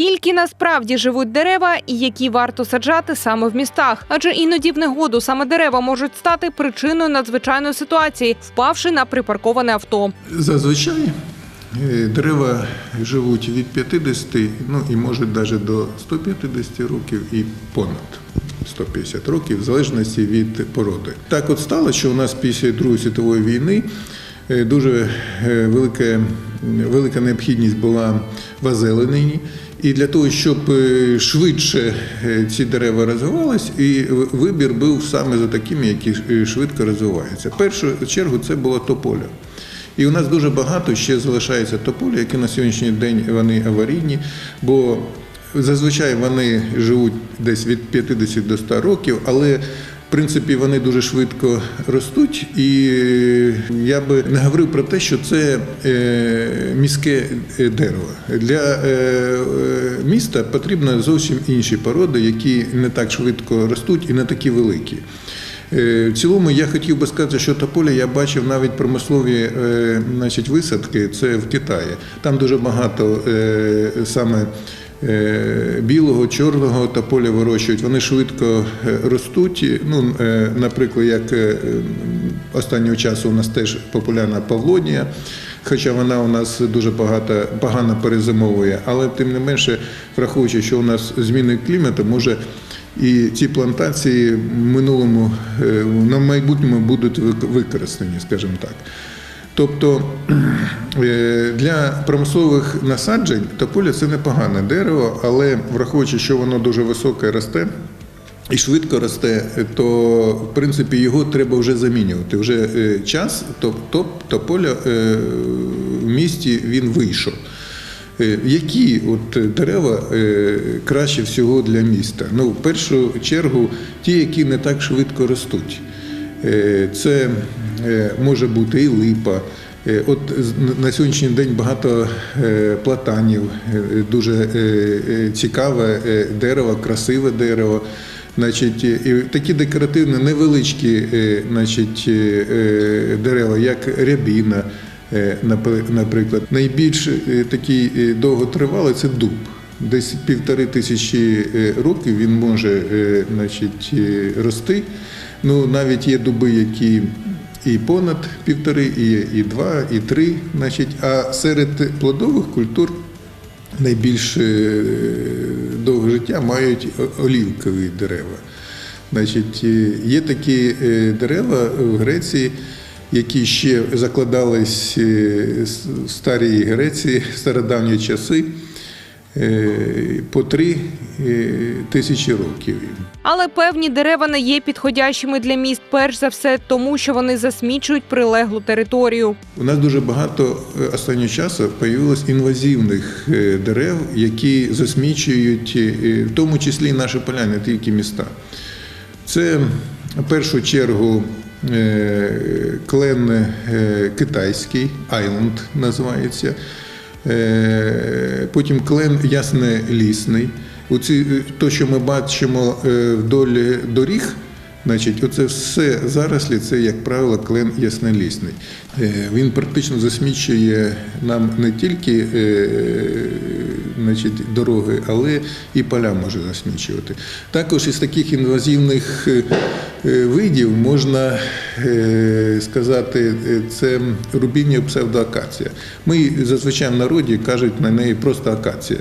Скільки насправді живуть дерева і які варто саджати саме в містах? Адже іноді в негоду саме дерева можуть стати причиною надзвичайної ситуації, впавши на припарковане авто. Зазвичай е, дерева живуть від 50, ну і може навіть до 150 років і понад 150 років, в залежності від породи. Так от стало, що у нас після Другої світової війни е, дуже е, велика, велика необхідність була в озелененні. І для того, щоб е, швидше е, ці дерева розвивались, і вибір був саме за такими, які е, швидко розвиваються. Першу чергу це було тополя. І у нас дуже багато ще залишається тополі, які на сьогоднішній день вони аварійні, бо зазвичай вони живуть десь від 50 до 100 років, але принципі вони дуже швидко ростуть, і я би не говорив про те, що це е, міське е, дерево. Для е, міста потрібно зовсім інші породи, які не так швидко ростуть і не такі великі. В цілому я хотів би сказати, що тополя я бачив навіть промислові значить, висадки, це в Китаї. Там дуже багато саме білого, чорного тополя вирощують. Вони швидко е, ростуть. Ну, е, наприклад, як е, останнього часу у нас теж популярна павлонія. Хоча вона у нас дуже багато погано перезимовує, але тим не менше, враховуючи, що у нас зміни клімату, може і ці плантації в минулому е, на майбутньому будуть вик- використані, скажімо так. Тобто е, для промислових насаджень тополя це непогане дерево, але враховуючи, що воно дуже високе росте. І швидко росте, то в принципі його треба вже замінювати. Вже е, час, то, то, тополя е, в місті він вийшов. Які от дерева краще всього для міста? Ну, в першу чергу, ті, які не так швидко ростуть. Е, Це е, може бути і липа. Е, От на сьогоднішній день багато платанів, дуже цікаве дерево, красиве дерево. Значить, і такі декоративні невеличкі значить, дерева, як рябіна, наприклад. Найбільш такий довготривалий це дуб. Десь півтори тисячі років він може значить, рости. Ну, навіть є дуби, які і понад півтори, і, і два, і три. Значить, а серед плодових культур найбільш е, довге життя мають олівкові дерева. Значить, е, є такі е, дерева в Греції, які ще закладались е, в старій Греції в стародавні часи по три е, тисячі років. Але певні дерева не є підходящими для міст, перш за все, тому що вони засмічують прилеглу територію. У нас дуже багато е, останнього часу появилось інвазивних е, дерев, які засмічують, е, в тому числі і наші поля, не тільки міста. Це в першу чергу е, клен е, китайський, айленд називається. Потім клен яснелісний. Оці, е, то, що ми бачимо е, вдоль доріг, Значить, оце все зарослі, це, як правило, клен яснолісний. Е, Він практично засмічує нам не тільки значить, дороги, але і поля може засмічувати. Також із таких інвазивних видів можна е, сказати, е, це рубіння псевдоакація. Ми зазвичай в народі кажуть на неї просто акація.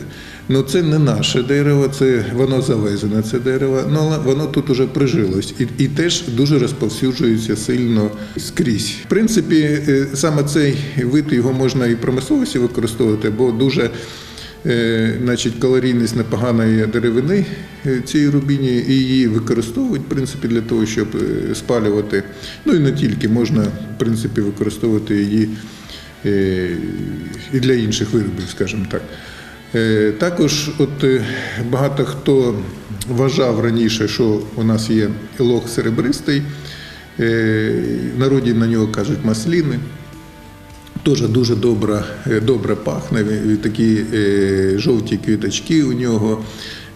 Ну це не наше дерево, це воно завезене, це дерево, ну але воно тут уже прижилось і, і теж дуже розповсюджується сильно скрізь. В принципі, е, саме цей вид його можна і в промисловості використовувати, бо дуже е, значить, калорійність непоганої деревини е, цієї рубіні, і її використовують в принципі для того, щоб е, спалювати. Ну і не тільки можна в принципі використовувати її е, і для інших виробів, скажімо так. Е, Також от е, багато хто вважав раніше, що у нас є лох серебристий, Е, народі на нього кажуть масліни. Теж дуже добре, добре пахне, такі е, жовті квіточки у нього.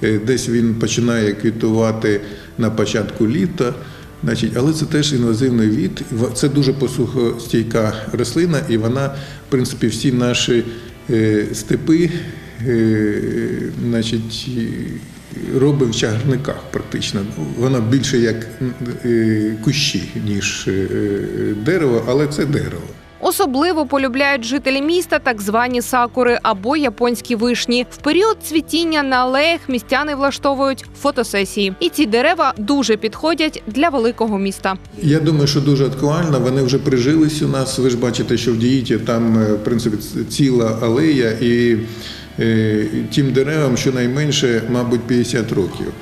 Е, Десь він починає квітувати на початку літа. Значить, але це теж інвазивний від. Це дуже посухостійка рослина, і вона, в принципі, всі наші е, степи е, значить, робить в чагарниках практично. Воно більше як е, кущі, ніж е, дерево, але це дерево. Особливо полюбляють жителі міста так звані сакури або японські вишні. В період цвітіння на алеях містяни влаштовують фотосесії, і ці дерева дуже підходять для великого міста. Я думаю, що дуже актуально. Вони вже прижились у нас. Ви ж бачите, що в діїті там е, в принципі ціла алея, і е, тим деревам щонайменше, мабуть, 50 років.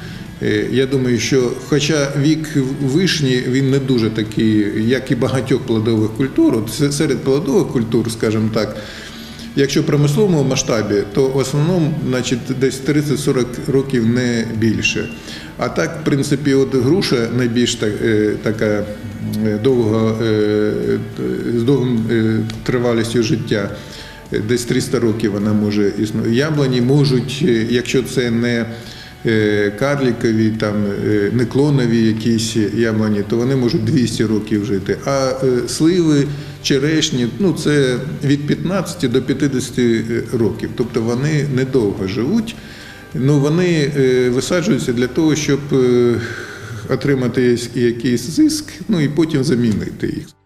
Е, Я думаю, що хоча вік вишні він не дуже такий, як і багатьох плодових культур, от серед плодових культур, скажімо так, Якщо в промисловому масштабі, то в основному значить, десь 30-40 років не більше. А так, в принципі, от груша найбільш так, е, така е, довго, з довгим тривалістю життя. Десь 300 років вона може існувати. Яблуні можуть, якщо це не карлікові, там, е, не клонові якісь яблуні, то вони можуть 200 років жити. А е, сливи, черешні, ну це від 15 до 50 років. Тобто вони недовго живуть. Ну, вони е, висаджуються для того, щоб е, отримати якийсь зиск, ну і потім замінити їх.